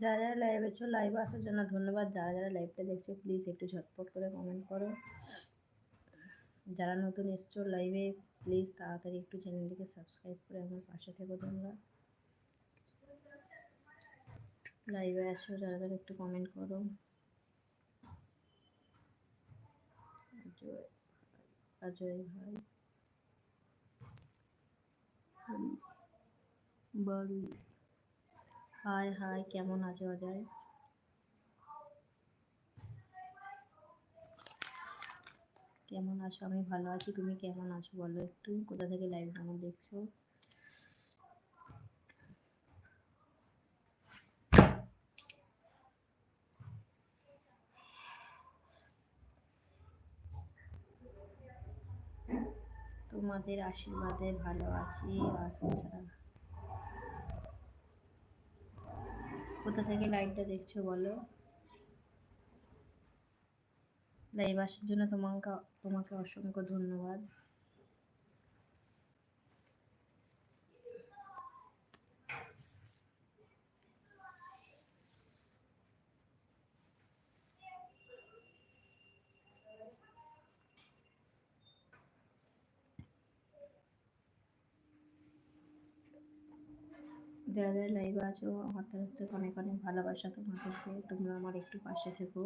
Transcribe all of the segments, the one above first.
যারা যারা লাইভে চো লাইভে আসার জন্য ধন্যবাদ। যারা যারা লাইভটা দেখছ প্লিজ একটু ঝটপট করে কমেন্ট করো। যারা নতুন এসছো লাইভে প্লিজ তাড়াতাড়ি একটু চ্যানেলটিকে সাবস্ক্রাইব করে আমার পাশে থেকো তোমরা। লাইভে আসো, যারা যারা একটু কমেন্ট করো। অজয় অজয় ভাই। বাড়ি হাই হাই কেমন আছো অজয়? কেমন আছো? আমি ভালো আছি, তুমি কেমন আছো? বলো একটু, কোথা থেকে লাইভ আমার দেখছ? তোমাদের আশীর্বাদে ভালো আছি আচ্ছা কোথা থেকে লাইভটা দেখছ বলো? লাইভ জন্য তোমাকে তোমাকে অসংখ্য ধন্যবাদ। যারা যারা লাইভে আছো আমার তরফ থেকে অনেক অনেক ভালোবাসা তোমাদেরকে। তোমরা আমার একটু পাশে থেকো।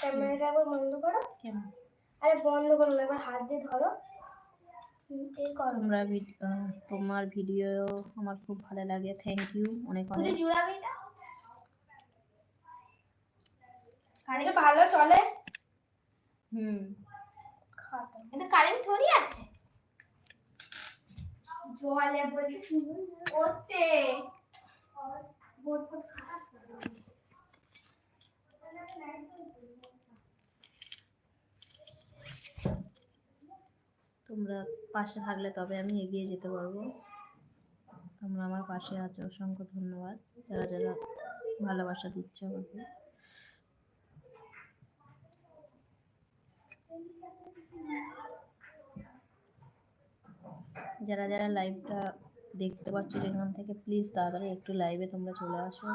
ক্যামেরাটা আবার বন্ধ করো। কেন? আরে বন্ধ করো না, এবার হাত দিয়ে ধরো। তোমরা তোমার ভিডিও আমার খুব ভালো লাগে। থ্যাংক ইউ অনেক তুই অনেক। জুড়াবি না গাড়িটা ভালো চলে। হুম। এটা কারেন্ট থরি আছে। জলে বলতে ওতে। তোমরা পাশে থাকলে তবে আমি এগিয়ে যেতে পারব। তোমরা আমার পাশে আছো, অসংখ্য ধন্যবাদ। যারা যারা ভালোবাসা দিচ্ছে আমাকে। যারা যারা লাইভটা দেখতে পাচ্ছ যেখান থেকে, প্লিজ তাড়াতাড়ি একটু লাইভে তোমরা চলে আসো।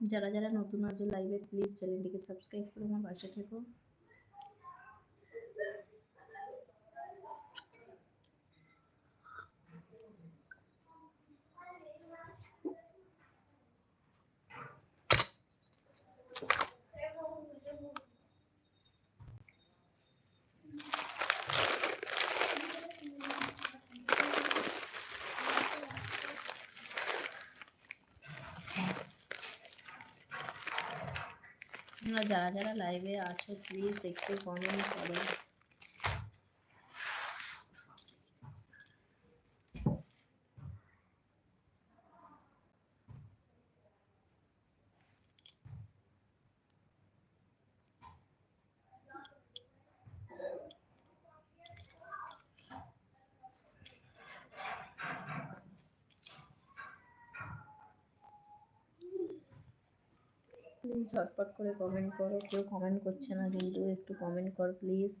যারা যারা নতুন আছো লাইভে প্লিজ চ্যানেলটিকে সাবস্ক্রাইব করে আমার পাশে থেকো। যারা যারা লাইভে আছো প্লিজ দেখতে কমেন্ট করো। প্লিজ ঝটপট করে কমেন্ট করো। কেউ কমেন্ট করছে না কিন্তু একটু কমেন্ট করো প্লিজ